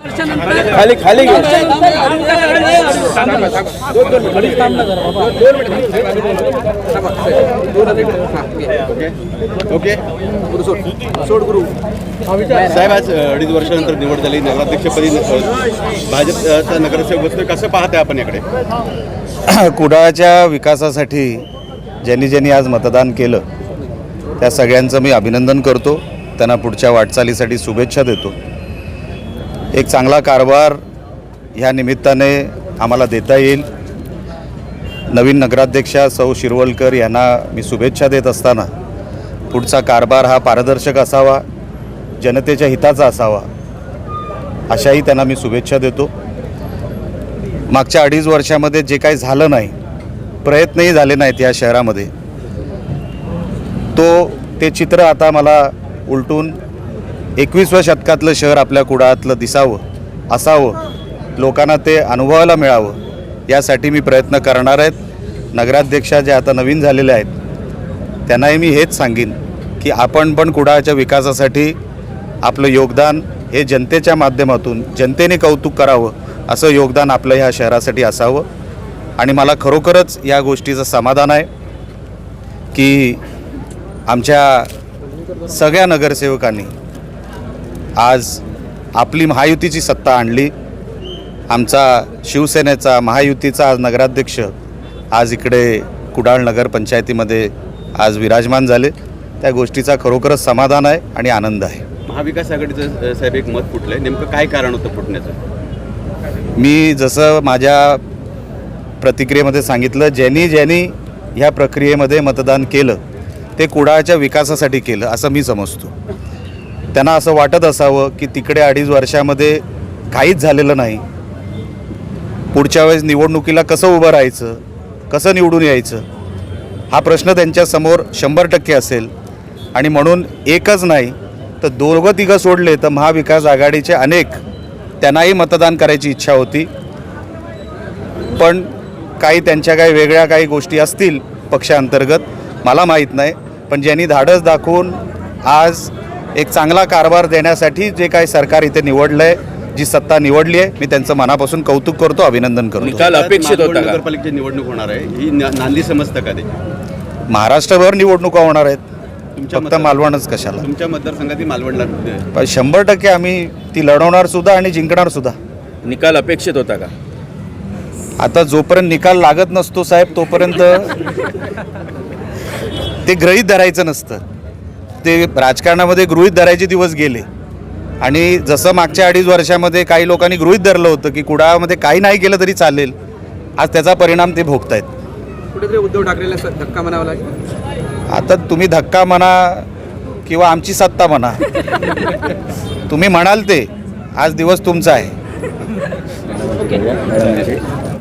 खाली खाली ओके. सोड. गुरु. साहेब आज अडीच वर्षानंतर निवड झाली. नगराध्यक्षपदी भाजपचा नगरसेवक बसतोय. कसं पाहते आपण याकडे? कुडाळच्या विकासासाठी ज्यांनी ज्यांनी आज मतदान केलं त्या सगळ्यांचं मी अभिनंदन करतो. त्यांना पुढच्या वाटचालीसाठी शुभेच्छा देतो. एक चांगला कारभार ह्या निमित्ताने आम्हाला देता येईल. नवीन नगराध्यक्षा सौ शिरवलकर यांना मी शुभेच्छा देत असताना पुढचा कारभार हा पारदर्शक असावा जनतेच्या हिताचा असावा अशाही त्यांना मी शुभेच्छा देतो. मागच्या अडीच वर्षामध्ये जे काही झालं नाही प्रयत्नही झाले नाहीत या शहरामध्ये. तो ते चित्र आता मला उलटून एकवीसव्या शतकातलं शहर आपल्या कुडाळातलं दिसावं असावं लोकांना ते अनुभवायला मिळावं यासाठी मी प्रयत्न करणार आहेत. नगराध्यक्षा ज्या आता नवीन झालेल्या आहेत त्यांनाही मी हेच सांगेन की आपण पण कुडाळच्या विकासासाठी आपलं योगदान हे जनतेच्या माध्यमातून जनतेने कौतुक करावं असं योगदान आपलं ह्या शहरासाठी असावं. आणि मला खरोखरच या गोष्टीचं समाधान आहे की आमच्या सगळ्या नगरसेवकांनी आज आपली महायुतीची सत्ता आणली. आमचा शिवसेनेचा महायुतीचा आज नगराध्यक्ष आज इकडे कुडाळ नगर पंचायतीमध्ये आज विराजमान झाले. त्या गोष्टीचा खरोखरच समाधान आहे आणि आनंद आहे. महाविकास आघाडीचं साहेब एक मत फुटलंय. नेमकं काय कारण होतं फुटण्याचं? मी जसं माझ्या प्रतिक्रियेमध्ये सांगितलं ज्यांनी ज्यांनी ह्या प्रक्रियेमध्ये मतदान केलं ते कुडाळच्या विकासासाठी केलं असं मी समजतो. त्यांना असं वाटत असावं की तिकडे अडीच वर्षामध्ये काहीच झालेलं नाही. पुढच्या वेळेस निवडणुकीला कसं उभं राहायचं कसं निवडून यायचं हा प्रश्न त्यांच्यासमोर शंभर टक्के असेल. आणि म्हणून एकच नाही तर दोघं तिघं सोडले तर महाविकास आघाडीचे अनेक त्यांनाही मतदान करायची इच्छा होती. पण काही त्यांच्या काही वेगळ्या काही गोष्टी असतील पक्षांतर्गत मला माहीत नाही. पण ज्यांनी धाडस दाखवून आज एक चांगला कारभार देण्यासाठी जे काही सरकार इथे निवडलं आहे जी सत्ता निवडली आहे मी त्यांचं मनापासून कौतुक करतो अभिनंदन करतो. निकाल अपेक्षित होता का? नगरपालिकेची निवडणूक होणार आहे ही नांदी समजतं का ते? महाराष्ट्रभर निवडणुका होणार आहेत. तुमच्या फक्त मालवणच कशाला? तुमच्या मतदारसंघातील मालवणला शंभर टक्के आम्ही ती लढवणार सुद्धा आणि जिंकणार सुद्धा. निकाल अपेक्षित होता का? आता जोपर्यंत निकाल लागत नसतो साहेब तोपर्यंत ते गृहीत धरायचं नसतं. ते राजकारणामध्ये गृहीत धरायचे दिवस गेले. आणि जसं मागच्या अडीच वर्षामध्ये काही लोकांनी गृहीत धरलं होतं की कुडाळामध्ये काही नाही केलं तरी चालेल आज त्याचा परिणाम ते भोगतायत. कुठेतरी उद्धव ठाकरेला धक्का म्हणावा लागेल. आता तुम्ही धक्का म्हणा किंवा आमची सत्ता म्हणा तुम्ही म्हणाल ते आज दिवस तुमचा आहे.